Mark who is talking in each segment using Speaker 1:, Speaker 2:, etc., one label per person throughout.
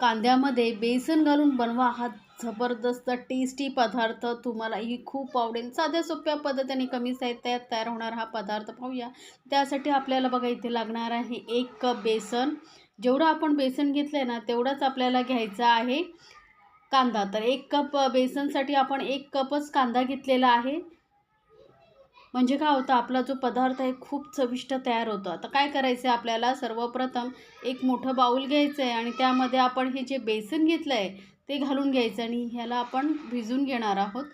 Speaker 1: कांद्यामध्ये बेसन घालून बनवा. हा जबरदस्त टेस्टी पदार्थ तुम्हालाही खूप आवडेल. साध्या सोप्या पद्धतीने कमी साहित्यात तयार होणारा हा पदार्थ पाहूया. त्यासाठी आपल्याला बघा इथे लागणार आहे एक कप बेसन. जेवढं आपण बेसन घेतलं आहे ना तेवढंच आपल्याला घ्यायचं आहे कांदा. तर एक कप बेसनसाठी आपण एक कपच कांदा घेतलेला आहे. म्हणजे काय होतं आपला जो पदार्थ आहे खूप चविष्ट तयार होतो. आता काय करायचं आहे आपल्याला? सर्वप्रथम एक मोठं बाऊल घ्यायचं आहे आणि त्यामध्ये आपण हे जे बेसन घेतलं आहे ते घालून घ्यायचं आणि ह्याला आपण भिजून घेणार आहोत.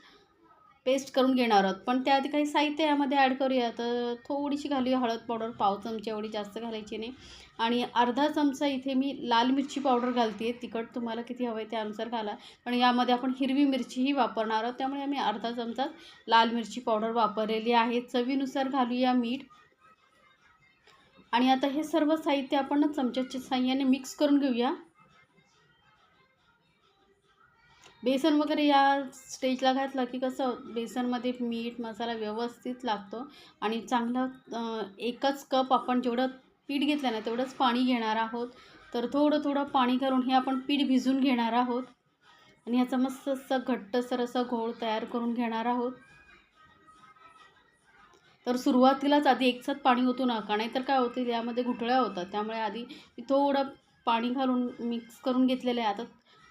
Speaker 1: पेस्ट करून घेणार आहोत. पण त्याआधी काही साहित्य यामध्ये ॲड करूया. तर थोडीशी घालूया हळद पावडर पाव चमचे एवढी जास्त घालायची नाही. आणि अर्धा चमचा इथे मी लाल मिरची पावडर घालते तिखट तुम्हाला किती हवं आहे त्यानुसार घाला. पण यामध्ये आपण हिरवी मिरचीही वापरणार आहोत. त्यामुळे आम्ही अर्धा चमचा लाल मिरची पावडर वापरलेली आहे. चवीनुसार घालूया मीठ. आणि आता हे सर्व साहित्य आपण चमच्याच्या साह्याने मिक्स करून घेऊया. बेसन वगैरे या स्टेजला घातलं की कसं बेसनमध्ये मीठ मसाला व्यवस्थित लागतो आणि चांगलं एकच कप आपण जेवढं पीठ घेतलं ना तेवढंच पाणी घेणार आहोत. तर थोडं थोडं पाणी करून हे आपण पीठ भिजून घेणार आहोत. आणि ह्याचा मस्त असं घट्टसर असं घोळ तयार करून घेणार आहोत. तर सुरुवातीलाच आधी एकसाथ पाणी होतो नका नाहीतर काय होते यामध्ये घुटळ्या होतात. त्यामुळे आधी थोडं पाणी घालून मिक्स करून घेतलेलं आहे. आता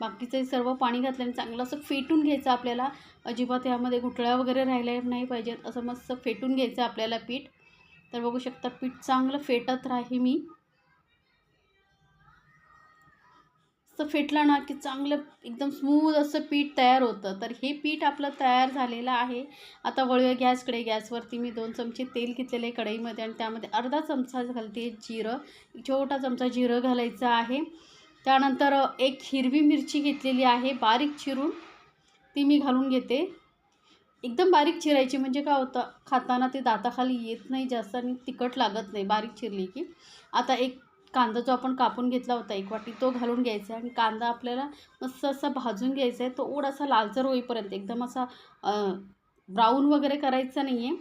Speaker 1: बाकीचं सर्व पाणी घातल्याने चांगलं असं फेटून घ्यायचं आपल्याला. अजिबात यामध्ये घुटळ्या वगैरे राहिल्या नाही पाहिजेत असं मस्त फेटून घ्यायचं आपल्याला पीठ. तर बघू शकता पीठ चांगलं फेटत राही मी. असं फेटलं ना की चांगलं एकदम स्मूथ असं पीठ तयार होतं. तर हे पीठ आपलं तयार झालेलं आहे. आता वळूया गॅसकडे. गॅसवरती मी दोन चमचे तेल घेतलेले आहे कढईमध्ये आणि त्यामध्ये अर्धा चमचा घालते जिरं. छोटा चमचा जिरं घालायचं आहे. त्यानंतर एक हिरवी मिरची घेतलेली आहे बारीक चिरून. ती मी घालून घेते. एकदम बारीक चिरायची म्हणजे काय होतं खाताना ते दाताखाली येत नाही जास्त आणि तिखट लागत नाही बारीक चिरली की. आता एक कांदा जो आपण कापून घेतला होता एक वाटी तो घालून घ्यायचा आहे आणि कांदा आपल्याला मस्त असा भाजून घ्यायचा आहे. तो ओढासा लालसर होईपर्यंत एकदम असा ब्राऊन वगैरे करायचा नाही आहे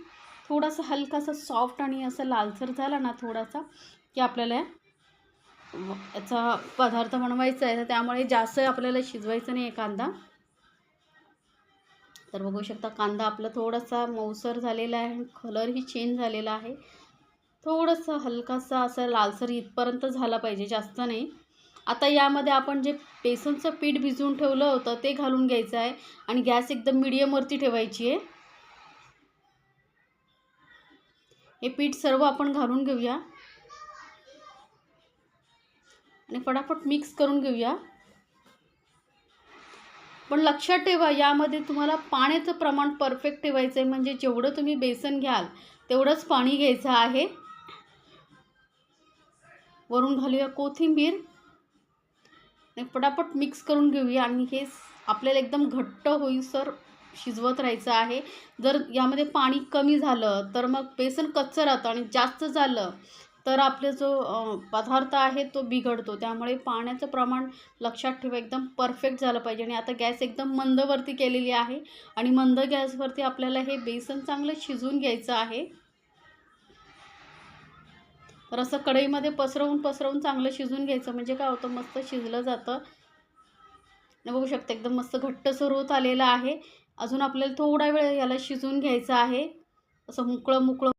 Speaker 1: थोडासा हलकासा सॉफ्ट आणि असं लालसर झाला ना थोडासा की आपल्याला याचा पदार्थ बनवायचा आहे तर त्यामुळे जास्त आपल्याला शिजवायचं नाही आहे कांदा. तर बघू शकता कांदा आपला थोडासा मऊसर झालेला आहे कलरही चेंज झालेला आहे. थोडंसं हलकासा असं लालसर इथपर्यंत झाला पाहिजे जास्त नाही. आता यामध्ये आपण जे बेसनचं पीठ भिजवून ठेवलं होतं ते घालून घ्यायचं आहे आणि गॅस एकदम मिडियमवरती ठेवायची आहे. हे पीठ सर्व आपण घालून घेऊया. आणि फटाफट मिक्स करून घेऊया. पण लक्षात ठेवा यामध्ये तुम्हाला पाण्याचं प्रमाण परफेक्ट ठेवायचं आहे म्हणजे जेवढं तुम्ही बेसन घ्याल तेवढंच पाणी घ्यायचं आहे. वरून घालूया कोथिंबीर. आणि फटाफट मिक्स करून घेऊया. आणि हे आपल्याला एकदम घट्ट होईसर शिजवत राहायचं आहे. जर यामध्ये पाणी कमी झालं तर मग बेसन कच्चं राहतं आणि जास्त झालं तर आपले जो पदार्थ आहे तो बिघडतो. त्यामुळे पाण्याचं प्रमाण लक्षात ठेवा एकदम परफेक्ट झालं पाहिजे. आणि आता गॅस एकदम मंदवरती केलेली आहे. आणि मंद गॅसवरती आपल्याला हे बेसन चांगलं शिजवून घ्यायचं आहे. तर असं कढईमध्ये पसरवून पसरवून चांगलं शिजवून घ्यायचं. म्हणजे काय होतं मस्त शिजलं जातं. बघू शकता एकदम मस्त घट्ट होत आलेलं आहे. अजून आपल्याला थोडा वेळ याला शिजून घ्यायचं आहे. असं मुकळं मुकळं